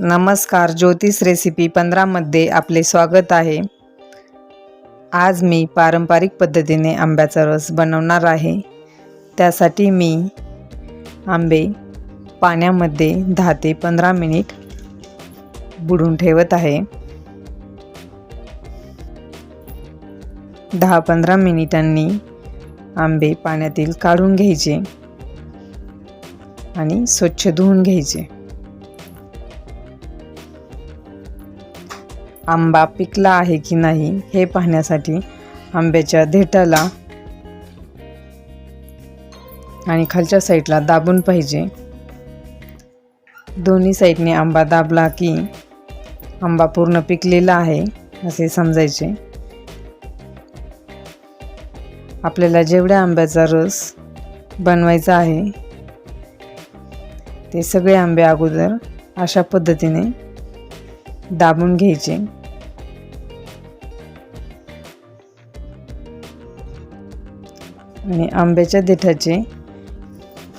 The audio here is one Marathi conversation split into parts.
नमस्कार ज्योतिष रेसिपी पंधरामध्ये आपले स्वागत आहे. आज मी पारंपरिक पद्धतीने आंब्याचा रस बनवणार आहे. त्यासाठी मी आंबे पाण्यामध्ये दहा ते पंधरा मिनिट बुडून ठेवत आहे. दहा पंधरा मिनिटांनी आंबे पाण्यातील काढून घ्यायचे आणि स्वच्छ धुवून घ्यायचे. आंबा पिकला आहे की नाही हे पाहण्यासाठी आंब्याच्या देठाला आणि खालच्या साईडला दाबून पाहिजे. दोन्ही साईडने आंबा दाबला की आंबा पूर्ण पिकलेला आहे असे समजायचे. आपल्याला जेवढ्या आंब्याचा रस बनवायचा आहे ते सगळे आंबे अगोदर अशा पद्धतीने दाबून घ्यायचे. आणि आंब्याच्या देठाचे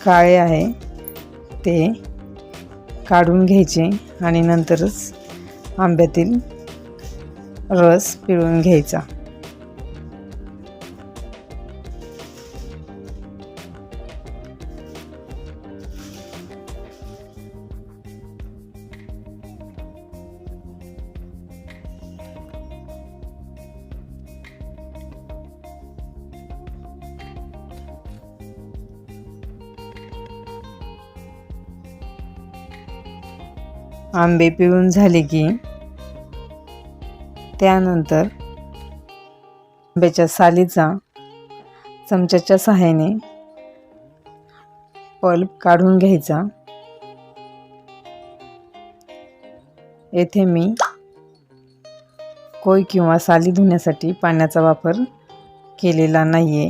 काळे आहे ते काढून घ्यायचे आणि नंतरच आंब्यातील रस पिळून घ्यायचा. आंबे पिळून झाले की त्यानंतर आंब्याच्या सालीचा चमच्याच्या सहाय्याने पल्प काढून घ्यायचा. येथे मी कोय किंवा साली धुण्यासाठी पाण्याचा वापर केलेला नाही आहे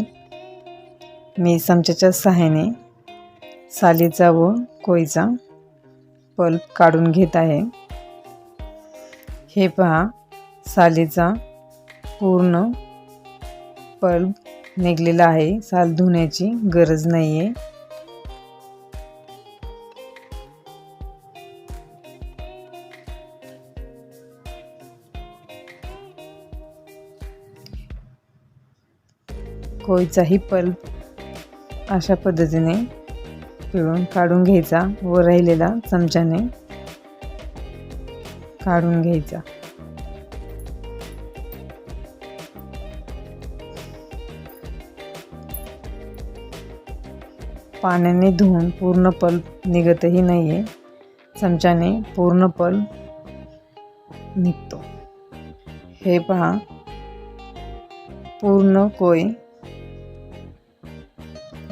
मी चमच्याच्या सहाय्याने सालीचा व कोयचा पल्प काढून घेत आहे. हे पहा सालीचा पूर्ण पल्प निघलेला आहे. साल धुण्याची गरज नाही आहे कोयचाही पल्प अशा पद्धतीने पिळून काढून घ्यायचा व राहिलेला चमच्याने काढून घ्यायचा. पाण्याने धुवून पूर्ण पल्प निघतही नाही आहे चमच्याने पूर्ण पल्प निघतो. हे पहा. पूर्ण कोय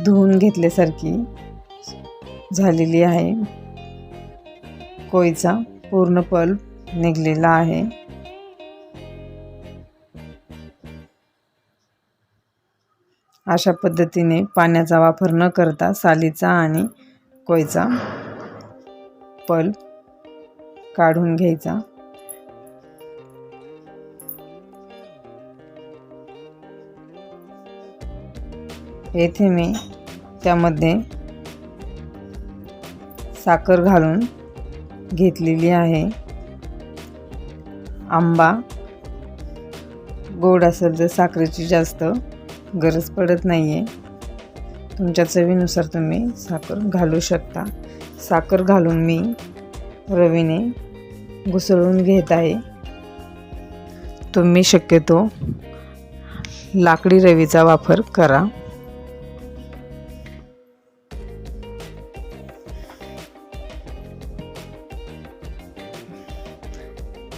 धुवून घेतल्यासारखी झालेली आहे. कोयचा पूर्ण पल्प निघलेला आहे. अशा पद्धतीने पाण्याचा वापर न करता सालीचा आणि कोयचा पल्प काढून घ्यायचा. येथे मी त्यामध्ये साखर घालून घेतलेली आहे. आंबा गोड असेल तर साखरेची जास्त गरज पडत नाही आहे तुमच्या चवीनुसार तुम्ही साखर घालू शकता. साखर घालून मी रवीने घुसळून घेत आहे. तुम्ही शक्यतो लाकडी रवीचा वापर करा.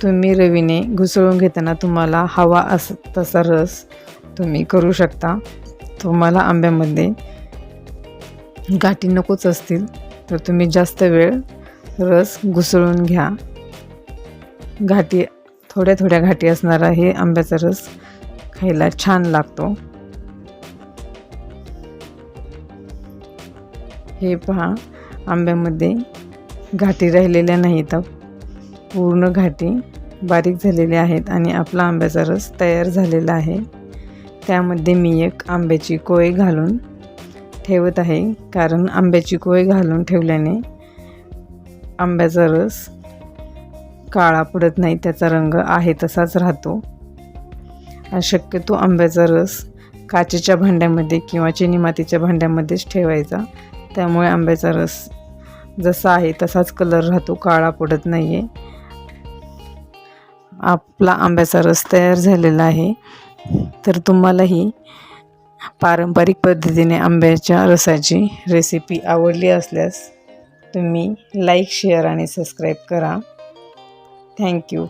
तुम्ही रवीने घुसळून घेताना तुम्हाला हवा अस तसा रस तुम्ही करू शकता. तुम्हाला आंब्यामध्ये गाठी नकोच असतील तर तुम्ही जास्त वेळ रस घुसळून घ्या. घाटी थोड्या थोड्या घाटी असणारा हे आंब्याचा रस खायला छान लागतो. हे पहा आंब्यामध्ये घाटी राहिलेल्या नाहीत. पूर्ण घाटी बारीक झालेल्या आहेत आणि आपला आंब्याचा रस तयार झालेला आहे. त्यामध्ये मी एक आंब्याची कोय घालून ठेवत आहे. कारण आंब्याची कोय घालून ठेवल्याने आंब्याचा रस काळा पडत नाही त्याचा रंग आहे तसाच राहतो. शक्यतो आंब्याचा रस काचेच्या भांड्यामध्ये किंवा चिनी मातीच्या भांड्यामध्येच ठेवायचा. त्यामुळे आंब्याचा रस जसा आहे तसाच कलर राहतो काळा पडत नाही आहे आपला आंब्याचा रस तयार झालेला आहे. तर तुम्हालाही पारंपरिक पद्धतीने आंब्याच्या रसाची रेसिपी आवडली असल्यास तुम्ही लाईक शेअर आणि सबस्क्राईब करा. Thank you